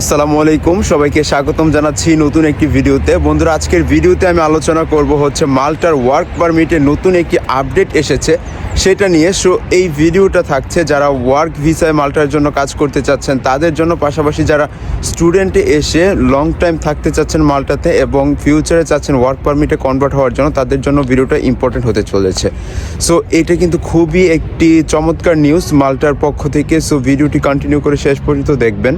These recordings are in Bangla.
আসসালামু আলাইকুম, সবাইকে স্বাগতম জানাচ্ছি নতুন একটি ভিডিওতে। বন্ধুরা, আজকের ভিডিওতে আমি আলোচনা করব হচ্ছে মাল্টার ওয়ার্ক পারমিটে নতুন একটি আপডেট এসেছে। সেটা নিয়ে, সো এই ভিডিওটা থাকছে যারা ওয়ার্ক ভিসায় মাল্টার জন্য কাজ করতে চাচ্ছেন, তাদের জন্য পাশাপাশি যারা স্টুডেন্টে এসে লং টাইম থাকতে চাচ্ছেন মাল্টাতে এবং ফিউচারে চাচ্ছেন ওয়ার্ক পারমিটে কনভার্ট হওয়ার জন্য, তাদের জন্য ভিডিওটা ইম্পর্টেন্ট হতে চলেছে। সো এটা কিন্তু খুবই একটি চমৎকার নিউজ মাল্টার পক্ষ থেকে। সো ভিডিওটি কন্টিনিউ করে শেষ পর্যন্ত দেখবেন।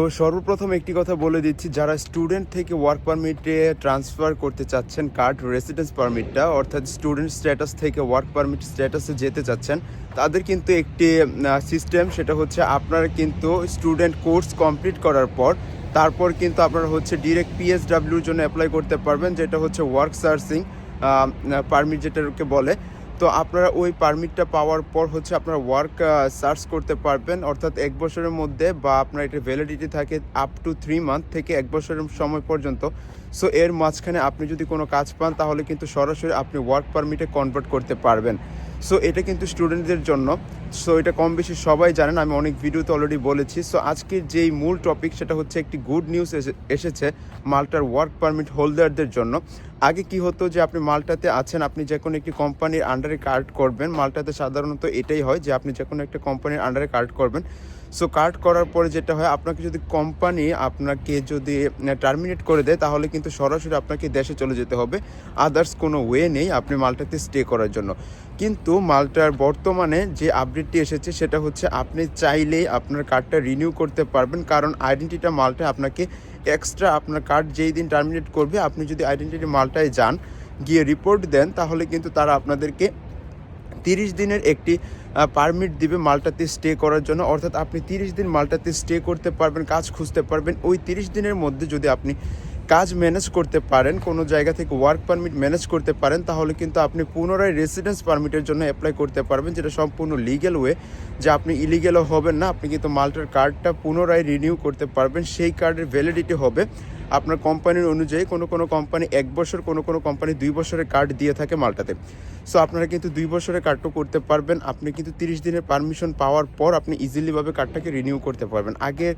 তো সর্বপ্রথম একটি কথা বলে দিচ্ছি, যারা স্টুডেন্ট থেকে ওয়ার্ক পারমিটে ট্রান্সফার করতে চাচ্ছেন কার্ড রেসিডেন্স পারমিটটা অর্থাৎ স্টুডেন্ট স্ট্যাটাস থেকে ওয়ার্ক পারমিট স্ট্যাটাসে যেতে চাচ্ছেন, তাদের কিন্তু একটি সিস্টেম সেটা হচ্ছে আপনারা কিন্তু স্টুডেন্ট কোর্স কমপ্লিট করার পর, তারপর কিন্তু আপনারা হচ্ছে ডিরেক্ট পিএসডাব্লিউর জন্য অ্যাপ্লাই করতে পারবেন, যেটা হচ্ছে ওয়ার্ক সার্চিং পারমিট যেটাকে বলে। তো আপনারা ওই পারমিটটা পাওয়ার পর হচ্ছে আপনারা ওয়ার্ক সার্চ করতে পারবেন। অর্থাৎ এক বছরের মধ্যে বা আপনার এটা ভ্যালিডিটি থাকে আপ টু থ্রি মান্থ থেকে এক বছরের সময় পর্যন্ত। সো এর মাঝখানে আপনি যদি কোনো কাজ পান তাহলে কিন্তু সরাসরি আপনি ওয়ার্ক পারমিটে কনভার্ট করতে পারবেন। সো এটা কিন্তু স্টুডেন্টদের জন্য। সো এটা কম বেশি সবাই জানেন আমি অনেক ভিডিওতে অলরেডি বলেছি। সো আজকের যেই মূল টপিক সেটা হচ্ছে একটি গুড নিউজ এসেছে, মালটার ওয়ার্ক পারমিট হোল্ডারদের জন্য। আগে কি হতো যে আপনি মালটাতে আছেন, আপনি যে কোনো একটি কোম্পানির আন্ডারে কার্ড করবেন। মালটাতে সাধারণত এটাই হয় যে আপনি যে কোনো একটা কোম্পানির আন্ডারে কার্ড করবেন। সো কার্ড করার পরে যেটা হয়, আপনাকে যদি কোম্পানি আপনাকে যদি টার্মিনেট করে দেয়, তাহলে কিন্তু সরাসরি আপনাকে দেশে চলে যেতে হবে। আদার্স কোনো ওয়ে নেই আপনি মালটাতে স্টে করার জন্য। কিন্তু মালটার বর্তমানে যে আপডেটটি এসেছে, সেটা হচ্ছে আপনি চাইলেই আপনার কার্ডটা রিনিউ করতে পারবেন। কারণ আইডেন্টিটা মালটা আপনাকে এক্সট্রা আপনার কার্ড যেই দিন টার্মিনেট করবে, আপনি যদি আইডেন্টিটি মালটায় যান, গিয়ে রিপোর্ট দেন, তাহলে কিন্তু তারা আপনাদেরকে তিরিশ দিনের একটি পারমিট দিবে মাল্টাতে স্টে করার জন্য। অর্থাৎ আপনি তিরিশ দিন মাল্টাতে স্টে করতে পারবেন, কাজ খুঁজতে পারবেন। ওই তিরিশ দিনের মধ্যে যদি আপনি কাজ ম্যানেজ করতে পারেন, কোনো জায়গা থেকে ওয়ার্ক পারমিট ম্যানেজ করতে পারেন, তাহলে কিন্তু আপনি পুনরায় রেসিডেন্স পারমিটের জন্য অ্যাপ্লাই করতে পারবেন, যেটা সম্পূর্ণ লিগ্যাল ওয়ে যে আপনি ইলিগেলও হবেন না, আপনি কিন্তু মাল্টার কার্ডটা পুনরায় রিনিউ করতে পারবেন, সেই কার্ডের ভ্যালিডিটি হবে। আপনার কোম্পানির অনুযায়ী কোনো কোনো কোম্পানি এক বছর, কোনো কোনো কোম্পানি দুই বছরের কার্ড দিয়ে থাকে মালটাতে। সো আপনারা কিন্তু দুই বছরের কার্ডটা করতে পারবেন। আপনি কিন্তু তিরিশ দিনের পারমিশন পাওয়ার পর আপনি ইজিলিভাবে কার্ডটাকে রিনিউ করতে পারবেন। আগে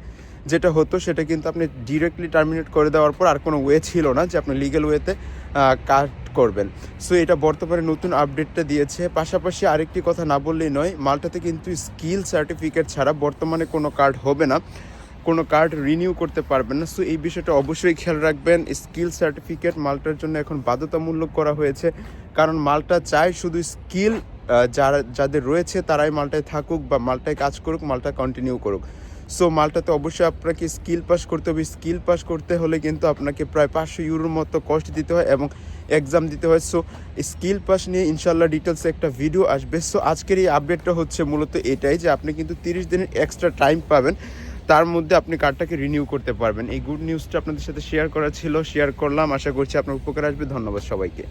যেটা হতো, সেটা কিন্তু আপনি ডিরেক্টলি টার্মিনেট করে দেওয়ার পর আর কোনো ওয়ে ছিল না যে আপনি লিগেল ওয়েতে কার্ড করবেন। সো এটা বর্তমানে নতুন আপডেটটা দিয়েছে। পাশাপাশি আরেকটি কথা না বললেই নয়, মালটাতে কিন্তু স্কিল সার্টিফিকেট ছাড়া বর্তমানে কোনো কার্ড হবে না। কোনো কার্ড রিনিউ করতে পারবেন না। সো এই বিষয়টা অবশ্যই খেয়াল রাখবেন। স্কিল সার্টিফিকেট মাল্টার জন্য এখন বাধ্যতামূলক করা হয়েছে। কারণ মাল্টা চায় শুধু স্কিল যারা, যাদের রয়েছে তারাই মালটায় থাকুক বা মালটায় কাজ করুক, মালটা কন্টিনিউ করুক। সো মাল্টাতে অবশ্যই আপনাকে স্কিল পাস করতে হবে। স্কিল পাস করতে হলে কিন্তু আপনাকে প্রায় পাঁচশো ইউরোর মতো কষ্ট দিতে হয় এবং এক্সাম দিতে হয়। সো স্কিল পাস নিয়ে ইনশাল্লাহ ডিটেলসে একটা ভিডিও আসবে। সো আজকের এই আপডেটটা হচ্ছে মূলত এটাই যে আপনি কিন্তু তিরিশ দিনের এক্সট্রা টাইম পাবেন। তার মধ্যে আপনি কার্ডটাকে রিনিউ করতে পারবেন। এই গুড নিউজটা আপনাদের সাথে শেয়ার করা ছিল শেয়ার করলাম। আশা করছি আপনার উপকার আসবে। ধন্যবাদ সবাইকে।